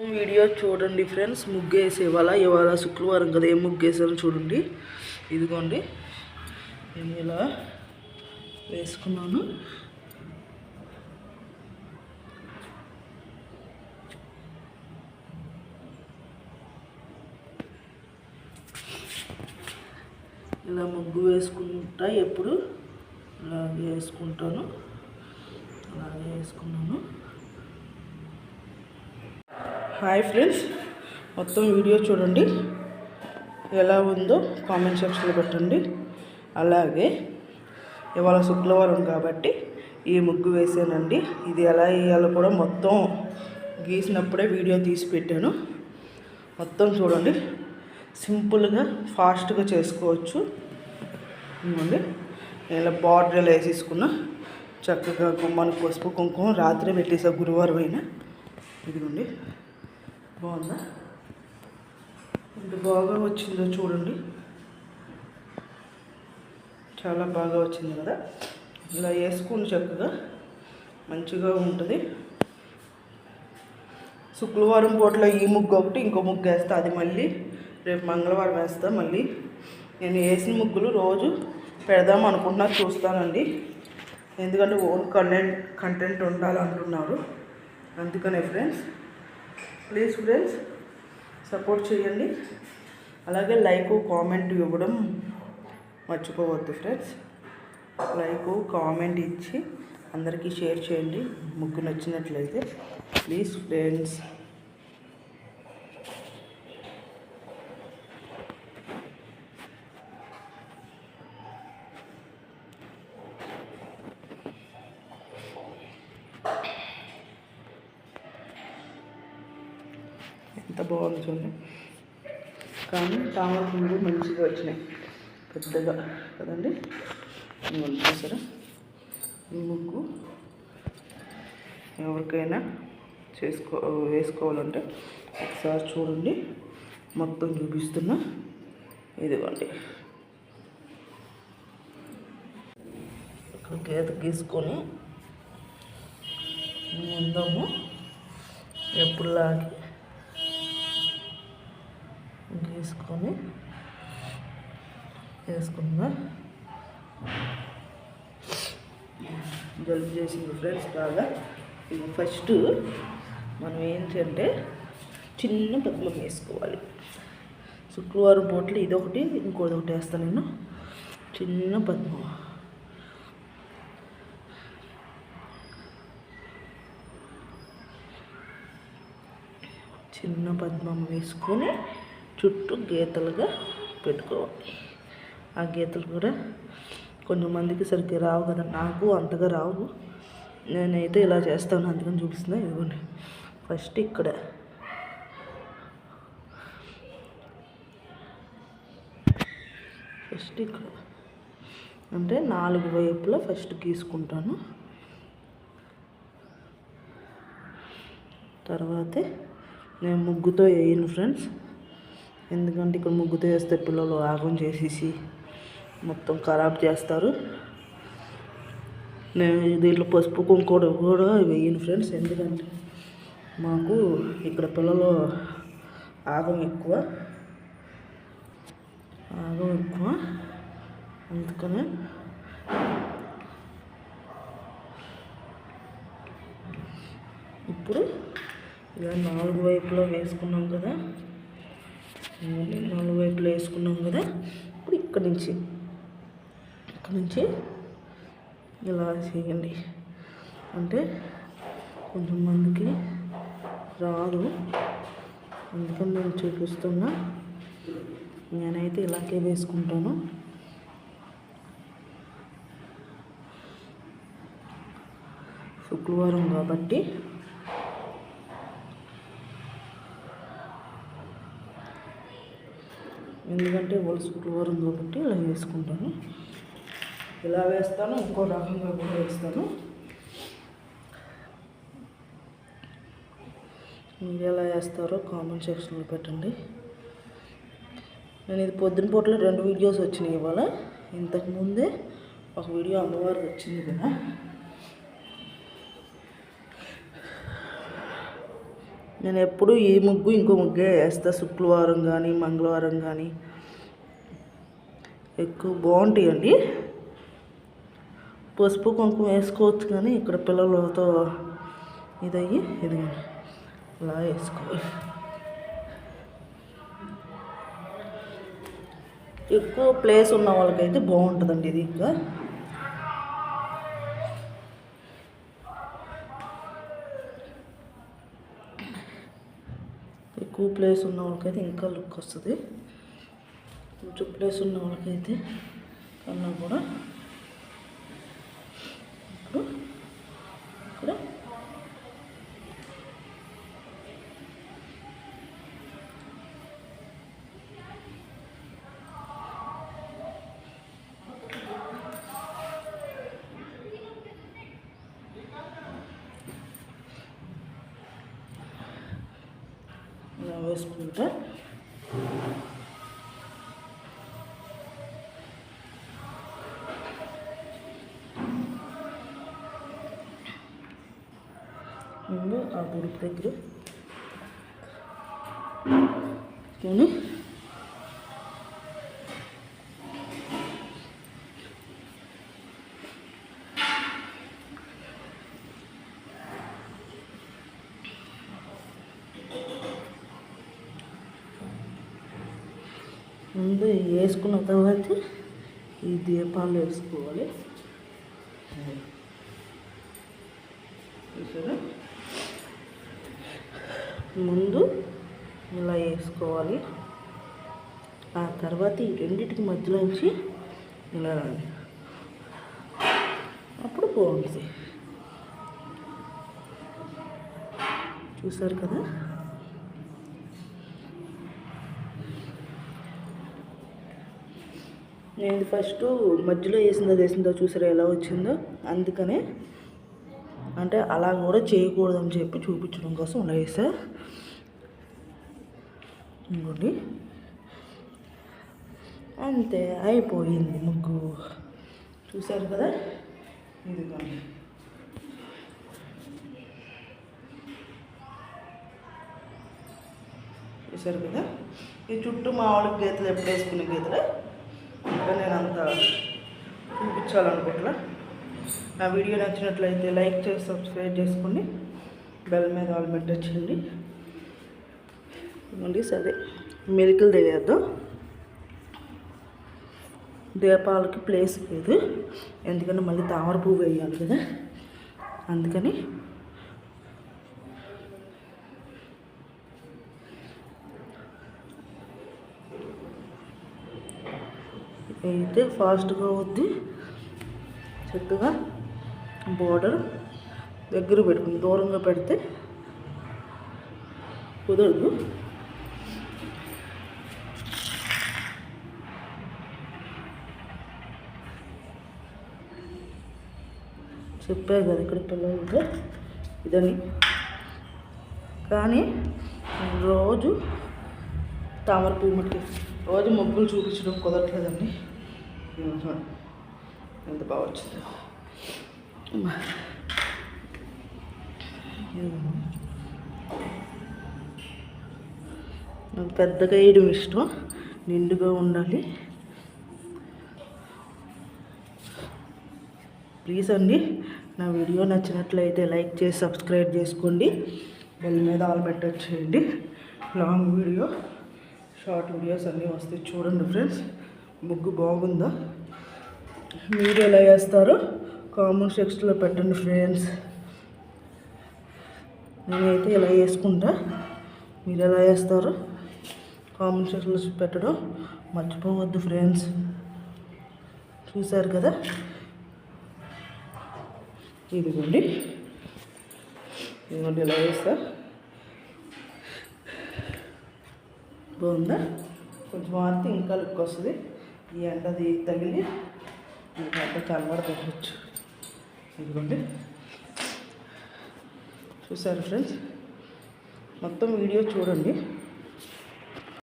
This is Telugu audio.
వీడియో చూడండి ఫ్రెండ్స్. ముగ్గేసే వాళ్ళ ఇవాళ శుక్రవారం కదా ఏం ముగ్గేసానో చూడండి. ఇదిగోండి నేను ఇలా వేసుకున్నాను. ఇలా ముగ్గు వేసుకుంటా ఎప్పుడు? అలాగే వేసుకుంటాను. అలాగే వేసుకున్నాను. హాయ్ ఫ్రెండ్స్ మొత్తం వీడియో చూడండి. ఎలా ఉందో కామెంట్ సెక్షన్లో పెట్టండి. అలాగే ఇవాళ శుక్రవారం కాబట్టి ఈ ముగ్గు వేసానండి. ఇది ఎలా వేయాలో కూడా మొత్తం గీసినప్పుడే వీడియో తీసి పెట్టాను. మొత్తం చూడండి. సింపుల్గా ఫాస్ట్గా చేసుకోవచ్చు. ఇవ్వండి నేను ఇలా బార్డర్ వేసేసుకున్న చక్కగా గుమ్మానికి పసుపు కుంకుమ రాత్రి పెట్టేసా గురువారం అయినా. ఇదిగోండి. బాగుందా? ఎంత బాగా వచ్చిందో చూడండి. చాలా బాగా వచ్చింది కదా? ఇలా వేసుకుని చక్కగా. మంచిగా ఉంటుంది. శుక్రవారం పూటలో ఈ ముగ్గు ఒకటి ఇంకో ముగ్గు వేస్తా. అది మళ్ళీ రేపు మంగళవారం వేస్తా మళ్ళీ. నేను వేసిన ముగ్గులు రోజు పెడదాం అనుకుంటున్నా చూస్తానండి. ఎందుకంటే ఓన్ కంటెంట్ కంటెంట్ ఉండాలంటున్నారు. అందుకనే ఫ్రెండ్స్. ప్లీజ్ ఫ్రెండ్స్ సపోర్ట్ చేయండి. అలాగే లైక్ కామెంట్ ఇవ్వడం మర్చిపోవద్దు ఫ్రెండ్స్ లైక్ కామెంట్ ఇచ్చి అందరికీ షేర్ చేయండి. ముగ్గు నచ్చినట్లయితే ప్లీజ్ ఫ్రెండ్స్ ఎంత బాగుంది చూడండి. కానీ తామర పువ్వులు మంచిగా వచ్చినాయి. పెద్దగా కదండి? చూసారా? ఈ ముగ్గు ఎవరికైనా చేసుకో వేసుకోవాలంటే ఒకసారి చూడండి. మొత్తం చూపిస్తున్నా. ఇదిగోండి. ఇక్కడ గీత గీసుకొని ముందము ఎప్పుడులాగే తీసుకొని వేసుకుందాం? జలుబు చేసింది ఫ్రెండ్స్ బాగా. ఇది ఫస్ట్ మనం ఏంటంటే చిన్న పద్మం వేసుకోవాలి. శుక్రవారం పూటలు ఇదొకటి ఇంకోటి ఒకటి వేస్తాను నేను. చిన్న పద్మం. చిన్న పద్మం వేసుకొని చుట్టూ గీతలుగా పెట్టుకోవాలి. ఆ గీతలు కూడా కొంతమందికి సరిగ్గా రావు కదా నాకు అంతగా రావు. నేనైతే ఇలా చేస్తాను అందుకని చూపిస్తున్నా ఇదిగోండి. ఫస్ట్ ఇక్కడ. ఫస్ట్ ఇక్కడ. అంటే నాలుగు వైపులా ఫస్ట్ గీసుకుంటాను. తర్వాతే నేను ముగ్గుతో వేయను ఫ్రెండ్స్. ఎందుకంటే ఇక్కడ ముగ్గుతో వేస్తే పిల్లలు ఆగం చేసేసి మొత్తం ఖరాబ్ చేస్తారు. నేను దీంట్లో పసుపు కుంకుడు కూడా వేయను ఫ్రెండ్స్ ఎందుకంటే మాకు ఇక్కడ పిల్లలు ఆగం ఎక్కువ. ఆగం ఎక్కువ. అందుకనే ఇప్పుడు ఇలా నాలుగు వైపులో వేసుకున్నాం కదా. నాలుగు వైపులు వేసుకున్నాం కదా. ఇప్పుడు ఇక్కడ నుంచి ఇక్కడ నుంచి ఇలా చేయండి. అంటే కొంచెం మందికి రాదు. అందుకని నేను చూపిస్తున్నా. నేనైతే ఇలాగే వేసుకుంటాను. శుక్రవారం కాబట్టి ఎందుకంటే వాళ్ళు శుక్రవారం కాబట్టి ఇలా వేసుకుంటాను. ఇలా వేస్తాను ఇంకో రకంగా కూడా వేస్తాను. మీరు ఎలా వేస్తారో కామెంట్ సెక్షన్లో పెట్టండి. నేను ఇది పొద్దున పూటలో రెండు వీడియోస్ వచ్చినాయి ఇవాళ. ఇంతకుముందే ఒక వీడియో అమ్మవారికి వచ్చింది కదా. నేను ఎప్పుడు ఈ ముగ్గు ఇంకో ముగ్గే వేస్తా. శుక్రవారం కానీ మంగళవారం కానీ ఎక్కువ బాగుంటాయండి. పసుపు కుంకుమ వేసుకోవచ్చు కానీ ఇక్కడ పిల్లలతో ఇదయ్యి ఇది అలా వేసుకోవాలి. ఎక్కువ ప్లేస్ ఉన్న వాళ్ళకైతే బాగుంటుందండి ఇది ఇంకా. ఎక్కువ ప్లేస్ ఉన్న వాళ్ళకైతే ఇంకా లుక్ వస్తుంది. కొంచెం ప్లేస్ ఉన్న వాళ్ళకైతే కన్నా కూడా ఇప్పుడు ఇక్కడ ఇలా వేసుకుంటే ముందు ఆ గుడి దగ్గర కానీ ముందు వేసుకున్న తర్వాత ఈ దీపాలు వేసుకోవాలి. చూసారా? ముందు ఇలా వేసుకోవాలి. ఆ తర్వాత ఈ రెండింటికి మధ్యలోంచి ఇలా రావాలి. అప్పుడు పోతుంది చూసారు కదా? నేను ఫస్ట్ మధ్యలో వేసిందో వేసిందో చూసారా ఎలా వచ్చిందో? అందుకనే అంటే అలా కూడా చేయకూడదని చెప్పి చూపించడం కోసం అలా వేసా. ఇంకోటి. అంతే అయిపోయింది ముగ్గు. చూసారు కదా? ఇదిగోండి. చూశారు కదా? ఈ చుట్టూ మా వాళ్ళకి గీతలు ఎప్పుడు వేసుకునే గీతలు? ఇంకా నేను అంత చూపించాలనుకుంటున్నా. నా వీడియో నచ్చినట్లయితే లైక్ చేసి సబ్స్క్రైబ్ చేసుకోండి బెల్ మీద ఆల్ వచ్చింది ఇవ్వండి సరే మెలికలు తెలియద్దాం దీపాలకి ప్లేస్ లేదు. ఎందుకంటే మళ్ళీ తామర పువ్వు వేయాలి కదా. అందుకని అయితే ఫాస్ట్గా అవుద్ది. చక్కగా బోర్డర్ దగ్గర పెట్టుకుని దూరంగా పెడితే కుదరదు. చెప్పారు కదా ఇక్కడ పిల్లలతో ఇదని. కానీ రోజు తామర పువ్వు మట్టి రోజు మొగ్గులు చూపించడం కుదరట్లేదండి. ఎంత బాగా వచ్చిందో నాకు పెద్దగా వేయడం ఇష్టం. నిండుగా ఉండాలి. ప్లీజ్ అండి నా వీడియో నచ్చినట్లయితే లైక్ చేసి సబ్స్క్రైబ్ చేసుకోండి. బెల్ మీద ఆల్ పెట్టచ్చేయండి. లాంగ్ వీడియో షార్ట్ వీడియోస్ అన్నీ వస్తాయి. చూడండి ఫ్రెండ్స్. ముగ్గు బాగుందా? మీరు ఎలా వేస్తారో కామెంట్ సెక్షన్లో పెట్టండి ఫ్రెండ్స్. నేనైతే ఇలా వేసుకుంటా. మీరు ఎలా వేస్తారో కామెంట్ సెక్షన్లో పెట్టడం మర్చిపోవద్దు ఫ్రెండ్స్. చూశారు కదా? ఇదిగోండి. ఇదిగోండి ఇలా వేస్తా. బాగుందా? కొంచెం మారితే ఇంకా లుక్ వస్తుంది. ఈ ఎండది తగిలి ఇంకా అంత చల్లబడ పెట్టచ్చు ఇదిగోండి. చూసారు ఫ్రెండ్స్? మొత్తం వీడియో చూడండి.